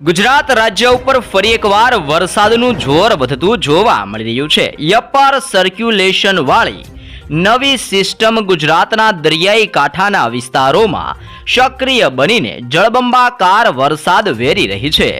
ગુજરાત રાજ્ય ઉપર ફરી એકવાર વરસાદનું જોર વધતું જોવા મળી રહ્યું છે. યપાર સર્ક્યુલેશન વાળી નવી સિસ્ટમ ગુજરાતના દરિયાઈ કાંઠાના વિસ્તારોમાં સક્રિય બનીને જળબંબાકાર વરસાદ વેરી રહી છે.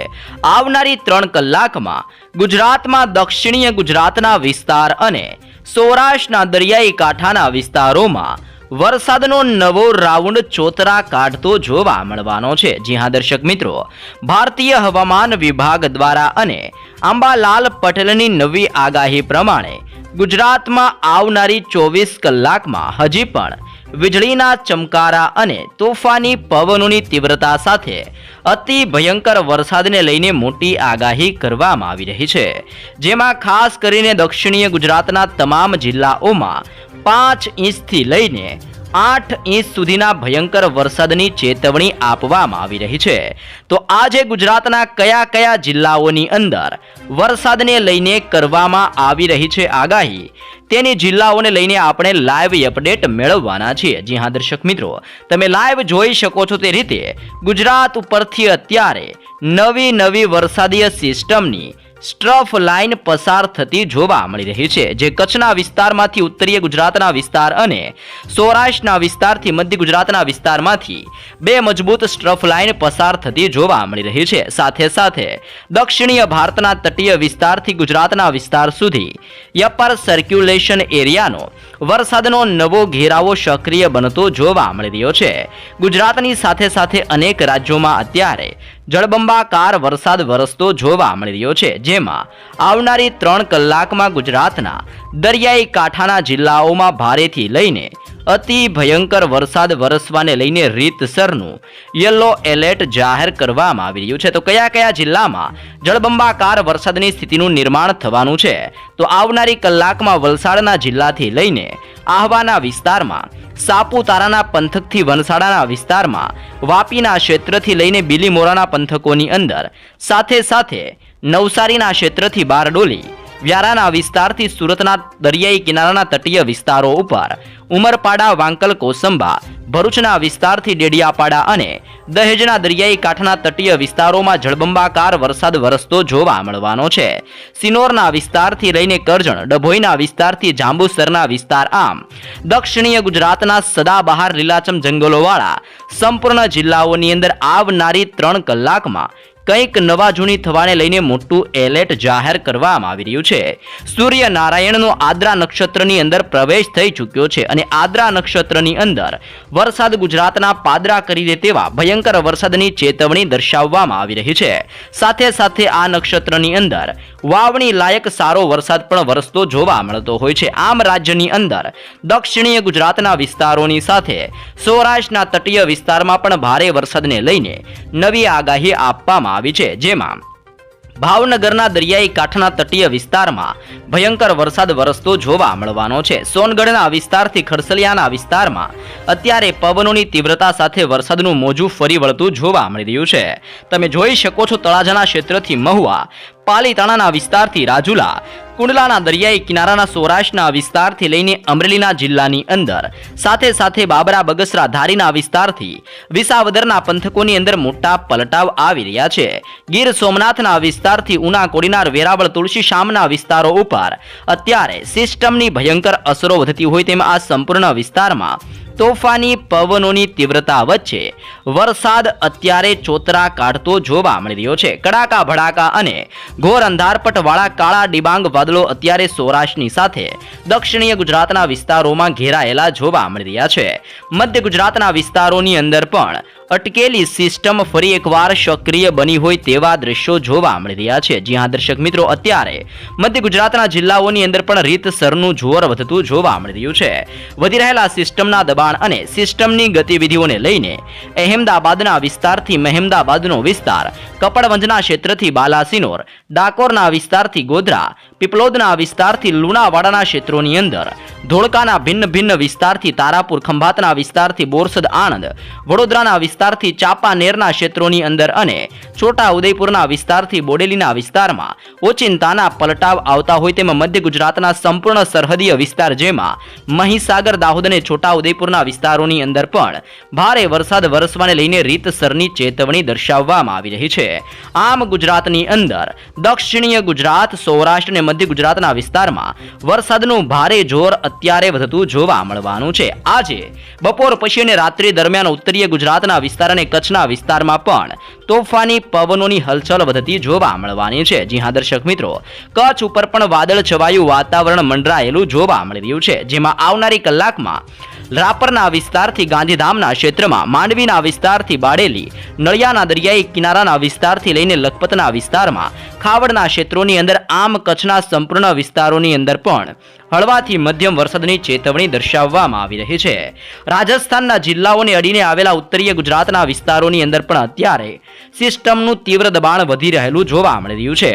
આવનારી ત્રણ કલાકમાં ગુજરાતમાં દક્ષિણીય ગુજરાતના વિસ્તાર અને સૌરાષ્ટ્રના દરિયાઈ કાંઠાના વિસ્તારોમાં વરસાદનો નવો રાઉન્ડ ચોતરા કાઢતો જોવા મળવાનો છે. જી દર્શક મિત્રો. ભારતીય હવામાન વિભાગ દ્વારા અને આંબાલાલ પટેલની નવી આગાહી પ્રમાણે ગુજરાતમાં આવનારી ચોવીસ કલાકમાં હજી પણ વીજળીના ચમકારા અને તોફાની પવનોની તીવ્રતા સાથે અતિ ભયંકર વરસાદને લઈને મોટી આગાહી કરવામાં આવી રહી છે. જેમાં ખાસ કરીને દક્ષિણીય ગુજરાતના તમામ જિલ્લાઓમાં પાંચ ઇંચથી લઈને આઠ ઇંચ સુધીના ભયંકર વરસાદની ચેતવણી આપવામાં આવી રહી છે. તો આજે ગુજરાતના કયા કયા જિલ્લાઓની અંદર વરસાદને લઈને કરવામાં આવી રહી છે આગાહી? તેની જિલ્લાઓને લઈને આપણે લાઈવ અપડેટ મેળવવાના છીએ. જી હા, દર્શક મિત્રો, તમે લાઈવ જોઈ શકો છો તે રીતે ગુજરાત ઉપરથી અત્યારે નવી નવી વરસાદીય સિસ્ટમની સ્ટ્રફ લાઇન પસાર થતી જોવા મળી રહી છે, જે કચ્છના વિસ્તારમાંથી ઉત્તરીય ગુજરાતના વિસ્તાર અને સૌરાષ્ટ્રના વિસ્તારથી મધ્ય ગુજરાતના વિસ્તારમાંથી બે મજબૂત સ્ટ્રફ લાઇન પસાર થતી જોવા મળી રહી છે. સાથે સાથે દક્ષિણીય ભારતના તટીય વિસ્તારથી ગુજરાતના વિસ્તાર સુધી યપર સર્ક્યુલેશન એરિયાનો વરસાદનો નવો ઘેરાવો સક્રિય બનતો જોવા મળી રહ્યો છે. ગુજરાતની સાથે સાથે અનેક રાજ્યોમાં અત્યારે જળબંબાકાર વરસાદ વરસતો જોવા મળી રહ્યો છે, જેમાં આવનારી ત્રણ કલાકમાં ગુજરાતના દરિયાઈ કાંઠાના જિલ્લાઓમાં ભારેથી લઈને અતિ ભયંકર વરસાદ વરસવાને લઈને રીતસરનું યલો એલર્ટ જાહેર કરવામાં આવી રહ્યું છે. તો કયા કયા જિલ્લામાં જળબંબાકાર વરસાદની સ્થિતિનું નિર્માણ થવાનું છે? તો આવનારી કલાકમાં વલસાડના જિલ્લાથી લઈને આહવાના વિસ્તારમાં, સાપુતારાના પંથકથી વનસાડાના વિસ્તારમાં, વાપીના ક્ષેત્રથી લઈને બિલીમોરાના પંથકોની અંદર, સાથે સાથે નવસારીના ક્ષેત્રથી બારડોલી વ્યારાના વિસ્તારથી સુરતના દરિયાઈ કિનારાના તટીય વિસ્તારો ઉપર ઉમરપાડા, વાંકલ, કોસંબા, ભરૂચના વિસ્તારથી ડેડિયાપાડા અને દહેજના દરિયાઈ કાંઠાના તટીય વિસ્તારોમાં જળબંબાકાર વરસાદ વરસતો જોવા મળવાનો છે. સિનોરના વિસ્તારથી લઈને કરજણ, ડભોઈના વિસ્તારથી જાંબુસરના વિસ્તાર આમ, દક્ષિણીય ગુજરાતના સદાબહાર લીલાચમ જંગલોવાળા સંપૂર્ણ જિલ્લાઓની અંદર આવનારી ત્રણ કલાકમાં કંઈક નવા જૂની થવાને લઈને મોટું એલર્ટ જાહેર કરવામાં આવી રહ્યું છે. સૂર્ય નારાયણનો આદ્રા નક્ષત્રની અંદર પ્રવેશ થઈ ચૂક્યો છે અને આદ્રા નક્ષત્રની અંદર વરસાદ ગુજરાતના પાદરા કરી દે તેવા ભયંકર વરસાદની ચેતવણી દર્શાવવામાં આવી રહી છે. સાથે સાથે આ નક્ષત્રની અંદર વાવણી લાયક સારો વરસાદ પણ વરસતો જોવા મળતો હોય છે. આમ રાજ્યની અંદર દક્ષિણીય ગુજરાતના વિસ્તારોની સાથે સૌરાષ્ટ્રના તટીય વિસ્તારમાં પણ ભારે વરસાદને લઈને નવી આગાહી આપવામાં આવી છે, જેમાં ભાવનગરના દરિયાઈ કાંઠાના તટીય વિસ્તારમાં ભયંકર વરસાદ વરસતો જોવા મળવાનો છે. સોનગઢના વિસ્તારથી ખરસલિયાના વિસ્તારમાં અત્યારે પવનોની તીવ્રતા સાથે વરસાદનું મોજું ફરી વળતું જોવા મળી રહ્યું છે. તમે જોઈ શકો છો તળાજાના ક્ષેત્રથી મહુવા, પાલીતાણાના વિસ્તારથી રાજુલા કુંડલાના દરિયાઈ કિનારાના સૌરાષ્ટ્રના વિસ્તારથી લઈને અમરેલીના જિલ્લાની અંદર. સાથે સાથે બાબરા બગસરા ધારીના વિસ્તારથી વિસાવદરના પંથકોની અંદર મોટા પલટાવ આવી રહ્યા છે. ગીર સોમનાથના વિસ્તારથી ઉના કોડીનાર વેરાવળ તુલસી શામના વિસ્તારો ઉપર અત્યારે સિસ્ટમની ભયંકર અસરો વધતી હોય તેમ આ સંપૂર્ણ વિસ્તારમાં તોફાની પવનોની તીવ્રતા વચ્ચે વરસાદ અત્યારે ચોતરા કાઢતો જોવા મળી રહ્યો છે. કડાકા, ભડાકા અને ઘોર અંધારપટવાળા કાળા ડિબાંગ વાદળો અત્યારે સૌરાષ્ટ્રની સાથે દક્ષિણીય ગુજરાતના વિસ્તારોમાં ઘેરાયેલા જોવા મળી રહ્યા છે. મધ્ય ગુજરાતના વિસ્તારોની અંદર પણ અટકેલી સિસ્ટમ ફરી એકવાર સક્રિય બની હોય તેવા દ્રશ્યો જોવા મળી રહ્યા છે. જી દર્શક મિત્રો, અત્યારે મધ્ય ગુજરાતના જિલ્લાઓની અંદર પણ રીતસરનું જોર વધતું જોવા મળી રહ્યું છે. વધી રહેલા સિસ્ટમના દબાણ અને સિસ્ટમની ગતિવિધિઓને લઈને અહેમદાબાદના વિસ્તારથી મહેમદાબાદનો વિસ્તાર, કપડવંજના ક્ષેત્રથી બાલાસિનોર, ડાકોરના વિસ્તારથી ગોધરા, પીપલોદના વિસ્તારથી લુણાવાડાના ક્ષેત્રોની અંદર, ધોળકાના ભિન્ન ભિન્ન વિસ્તારથી તારાપુર ખંભાતના વિસ્તારથી બોરસદ આણંદ, વડોદરાના વિસ્તાર વિસ્તારથી ચાંપાનેરના ક્ષેત્રોની અંદર અને છોટા ઉદયપુરના વિસ્તારથી બોડેલીના વિસ્તારમાં ઓચિંતાના પલટાવ આવતા હોય તેમાં મધ્ય ગુજરાતના સંપૂર્ણ સરહદીય વિસ્તાર જેમાં મહીસાગર, દાહોદ અને છોટા ઉદયપુરના વિસ્તારોની અંદર પણ ભારે વરસાદ વરસવાને લઈને રીતસરની ચેતવણી દર્શાવવામાં આવી રહી છે. આમ ગુજરાતની અંદર દક્ષિણીય ગુજરાત, સૌરાષ્ટ્ર અને મધ્ય ગુજરાતના વિસ્તારમાં વરસાદનું ભારે જોર અત્યારે વધતું જોવા મળવાનું છે. આજે બપોર પછી અને રાત્રિ દરમિયાન ઉત્તરીય ગુજરાતના વિસ્તાર અને કચ્છના વિસ્તારમાં પણ તોફાની પવનોની હલચલ વધતી જોવા મળવાની છે. જી હા, દર્શક મિત્રો, કચ્છ ઉપર પણ વાદળ છવાયું વાતાવરણ મંડરાયેલું જોવા મળી રહ્યું છે, જેમાં આવનારી કલાકમાં રાપરના વિસ્તારથી ગાંધીધામના ક્ષેત્રમાં, માંડવીના વિસ્તારથી બાળેલી નળિયાના દરિયાઈ કિનારાના વિસ્તારથી લઈને લખપતના વિસ્તારમાં, ખાવડના ક્ષેત્રોની અંદર આમ કચ્છના સંપૂર્ણ વિસ્તારોની અંદર પણ હળવાથી મધ્યમ વરસાદની ચેતવણી દર્શાવવામાં આવી રહી છે. રાજસ્થાનના જિલ્લાઓને અડીને આવેલા ઉત્તરીય ગુજરાતના વિસ્તારોની અંદર પણ અત્યારે સિસ્ટમનું તીવ્ર દબાણ વધી રહેલું જોવા મળી રહ્યું છે.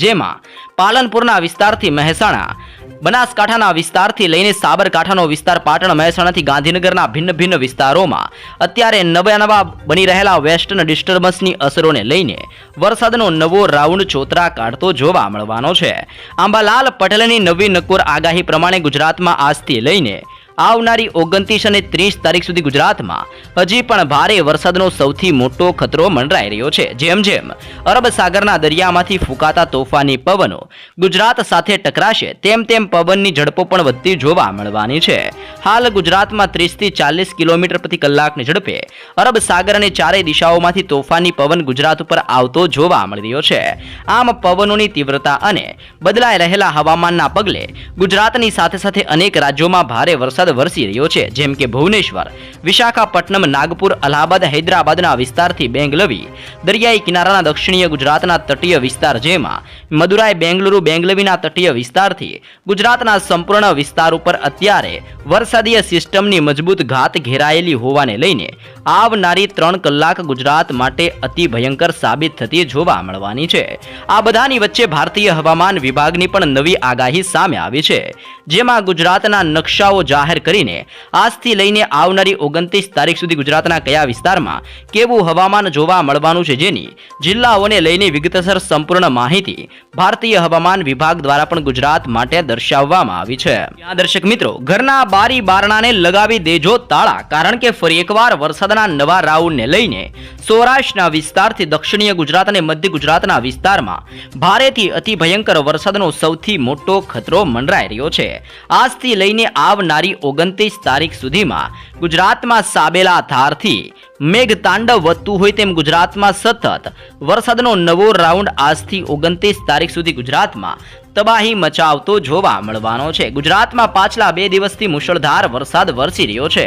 જેમાં પાલનપુરના વિસ્તારથી મહેસાણા બનાસકાંઠાના વિસ્તારથી લઈને સાબરકાંઠાનો વિસ્તાર પાટણ, મહેસાણાથી ગાંધીનગરના ભિન્ન ભિન્ન વિસ્તારોમાં અત્યારે નવા નવા બની રહેલા વેસ્ટર્ન ડિસ્ટર્બન્સની અસરોને લઈને વરસાદનો નવો રાઉન્ડ ચોતરા કાઢતો જોવા મળવાનો છે. આંબાલાલ પટેલની નવી નક્કોર આગાહી પ્રમાણે ગુજરાતમાં આજથી લઈને આવનારી ઓગણત્રીસ અને ત્રીસ તારીખ સુધી ગુજરાતમાં હજી પણ ભારે વરસાદનો સૌથી મોટો ખતરો મંડરાઈ રહ્યો છે. જેમ જેમ અરબ સાગરના દરિયામાંથી ફૂંકાતા તોફાની પવનો ગુજરાત સાથે ટકરાશે, તેમ તેમ પવનની ઝડપો પણ વધતી જોવા મળવાની છે. હાલ ગુજરાતમાં ત્રીસથી ચાલીસ કિલોમીટર પ્રતિ કલાકની ઝડપે અરબ સાગર અને ચારેય દિશાઓમાંથી તોફાની પવન ગુજરાત ઉપર આવતો જોવા મળી રહ્યો છે. આમ પવનોની તીવ્રતા અને બદલાઈ રહેલા હવામાનના પગલે ગુજરાતની સાથે સાથે અનેક રાજ્યોમાં ભારે વરસાદ વરસી રહ્યો છે, જેમ કે ભુવનેશ્વર, વિશાખાપટ્ટનમ, નાગપુર, અલ્હાબાદ, હૈદરાબાદના વિસ્તારથી બેંગલવી, દરિયાઈ કિનારાના દક્ષિણીય ગુજરાતના તટીય વિસ્તાર જેમાં, મદુરાઈ, બેંગલુરુ, બેંગલવીના તટીય વિસ્તારથી, ગુજરાતના સંપૂર્ણ વિસ્તાર ઉપર અત્યારે વરસાદીય સિસ્ટમની મજબૂત ઘાત ઘેરાયેલી હોવાને લઈને આવનારી ત્રણ કલાક ગુજરાત માટે અતિ ભયંકર સાબિત થતી જોવા મળવાની છે. આ બધાની વચ્ચે ભારતીય હવામાન વિભાગની પણ નવી આગાહી સામે આવી છે, જેમાં ગુજરાતના નકશાઓ જાહેર કરીને આજથી લઈને આવનારી ઓગણત્રીસ તારીખ સુધી ગુજરાતના કયા વિસ્તારમાં કેવું હવામાન જોવા મળવાનું છે જેની જિલ્લાઓને લઈને વિગતસર સંપૂર્ણ માહિતી ભારતીય હવામાન વિભાગ દ્વારા પણ ગુજરાત માટે દર્શાવવામાં આવી છે. દર્શક મિત્રો, ઘરના બારી બારણાને લગાવી દેજો તાળા, કારણ કે ફરી એકવાર વરસાદના નવા રાઉન્ડને લઈને સૌરાષ્ટ્રના વિસ્તારથી દક્ષિણીય ગુજરાત અને મધ્ય ગુજરાતના વિસ્તારમાં ભારેથી અતિ ભયંકર વરસાદનો સૌથી મોટો ખતરો મંડરાઈ રહ્યો છે. આજથી લઈને આવનારી ઓગણત્રીસ તારીખ સુધીમાં ગુજરાતમાં સાબેલા ધારથી મેઘ તાંડવ વધતું હોય તેમ ગુજરાતમાં સતત વરસાદનો નવો રાઉન્ડ આજથી ઓગણત્રીસ તારીખ સુધી ગુજરાતમાં તબાહી મચાવતો જોવા મળવાનો છે. ગુજરાતમાં પાછલા બે દિવસથી મુશળધાર વરસાદ વરસી રહ્યો છે.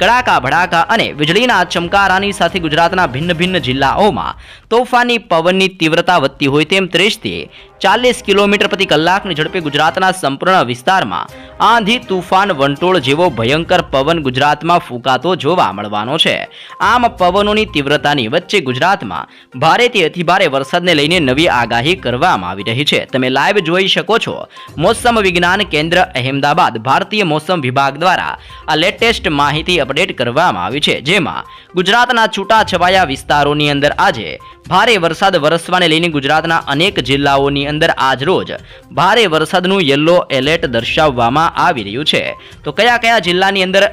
કડાકા ભડાકા અને વીજળીના ચમકારાની સાથે ગુજરાતના ભિન્ન ભિન્ન જિલ્લાઓમાં તોફાની પવનની તીવ્રતા વધતી હોય તેમ ત્રીસથી ચાલીસ કિલોમીટર પ્રતિ કલાકની ઝડપે ગુજરાતના સંપૂર્ણ વિસ્તારમાં આંધી તુફાન વંટોળ જેવો ભયંકર પવન ગુજરાતમાં ફૂંકાતો જોવા મળવાનો છે. આમ પવનોની તીવ્રતાની વચ્ચે ગુજરાતમાં ભારેથી અતિભારે વરસાદને લઈને નવી આગાહી કરવામાં આવી રહી છે. તમે લાઈવ જોઈ શકો છો. મોસમ વિજ્ઞાન કેન્દ્ર અહેમદાબાદ ભારતીય મોસમ વિભાગ દ્વારા આ લેટેસ્ટ માહિતી અપડેટ કરવામાં આવી છે. જેમાં ગુજરાતના છૂટાછવાયા વિસ્તારોની અંદર આજે ભારે વરસાદ વરસવાને લઈને ગુજરાતના અનેક જિલ્લાઓની અંદર આજ રોજ ભારે વરસાદનું યલો એલર્ટ દર્શાવવામાં આવી રહ્યું છે. તો કયા કયા જિલ્લાની અંદર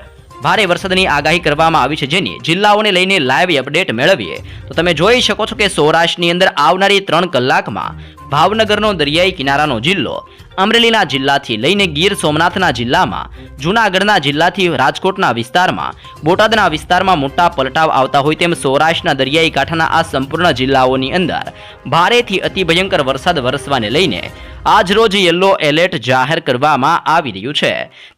ભારે વરસાદની આગાહી કરવામાં આવી છે જેની જિલ્લાઓને લઈને લાઈવ અપડેટ મેળવીએ. તો તમે જોઈ શકો છો કે સૌરાષ્ટ્રની અંદર આવનારી ત્રણ કલાકમાં ભાવનગરનો દરિયાઈ કિનારાનો જિલ્લો, અમરેલીના જિલ્લાથી લઈને ગીર સોમનાથના જિલ્લામાં, જૂનાગઢના જિલ્લાથી રાજકોટના વિસ્તારમાં, બોટાદના વિસ્તારમાં મોટા પલટાવ આવતા હોય તેમ સૌરાષ્ટ્રના દરિયાઈ કાંઠાના આ સંપૂર્ણ જિલ્લાઓની અંદર ભારેથી અતિ ભયંકર વરસાદ વરસવાને લઈને આજરોજ યલો એલર્ટ જાહેર કરવામાં આવી રહ્યું છે.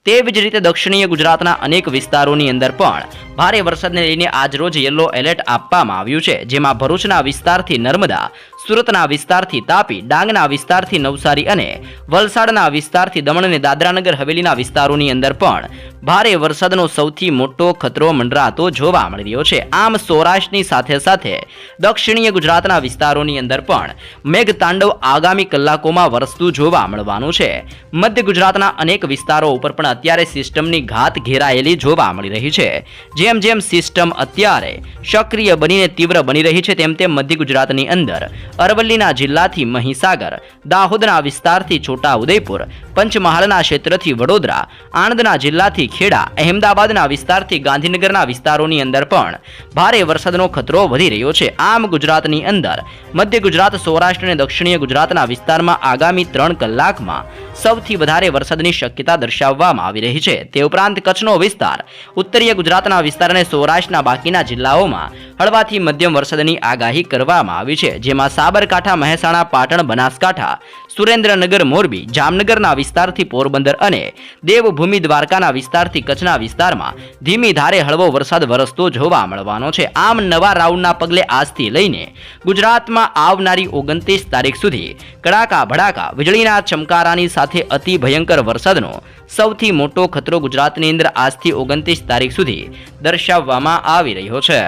તેવી જ રીતે દક્ષિણીય ગુજરાતના અનેક વિસ્તારોની અંદર પણ ભારે વરસાદને લઈને આજરોજ યલો એલર્ટ આપવામાં આવ્યું છે, જેમાં ભરૂચના વિસ્તારથી નર્મદા સુરતના વિસ્તારથી તાપી, ડાંગના વિસ્તારથી નવસારી અને વલસાડના વિસ્તારથી દમણ અને દાદરાનગર હવેલીના વિસ્તારોની અંદર પણ ભારે વરસાદનો સૌથી મોટો ખતરો મંડરાતો જોવા મળી રહ્યો છે. આમ સૌરાષ્ટ્રની સાથે સાથે દક્ષિણીય ગુજરાતના વિસ્તારોની અંદર પણ મેઘતાંડવ આગામી કલાકોમાં વરસતું જોવા મળવાનું છે. મધ્ય ગુજરાતના અનેક વિસ્તારો ઉપર પણ અત્યારે સિસ્ટમની ઘાત ઘેરાયેલી જોવા મળી રહી છે. જેમ જેમ સિસ્ટમ અત્યારે સક્રિય બનીને તીવ્ર બની રહી છે, તેમ તેમ મધ્ય ગુજરાતની અંદર અરવલ્લીના જિલ્લાથી મહીસાગર, દાહોદના વિસ્તારથી છોટા ઉદયપુર પંચમહાલના ક્ષેત્રથી વડોદરા, આણંદના જિલ્લાથી ખેડા, અહેમદાબાદના વિસ્તારથી ગાંધીનગરના વિસ્તારોની અંદર પણ ભારે વરસાદનો ખતરો વધી રહ્યો છે. આમ ગુજરાતની અંદર મધ્ય ગુજરાત, સૌરાષ્ટ્ર અને દક્ષિણીય ગુજરાતના વિસ્તારમાં આગામી ત્રણ કલાકમાં સૌથી વધારે વરસાદની શક્યતા દર્શાવવામાં આવી રહી છે. તે ઉપરાંત કચ્છનો વિસ્તાર, ઉત્તરીય ગુજરાતના વિસ્તાર અને સૌરાષ્ટ્રના બાકીના જિલ્લાઓમાં હળવાથી મધ્યમ વરસાદની આગાહી કરવામાં આવી છે, જેમાં સાબરકાંઠા, મહેસાણા, પાટણ, બનાસકાંઠા, સુરેન્દ્રનગર, મોરબી, જામનગરના વિસ્તારથી પોરબંદર અને દેવભૂમિ દ્વારકાના વિસ્તારથી કચ્છના વિસ્તારમાં ધીમી ધારે હળવો વરસાદ વરસતો જોવા મળવાનો છે. આમ નવા રાઉન્ડના પગલે આજથી લઈને ગુજરાતમાં આવનારી ઓગણત્રીસ તારીખ સુધી કડાકા ભડાકા, વીજળીના ચમકારાની સાથે અતિ ભયંકર વરસાદનો સૌથી મોટો ખતરો ગુજરાતની અંદર આજથી ઓગણત્રીસ તારીખ સુધી દર્શાવવામાં આવી રહ્યો છે.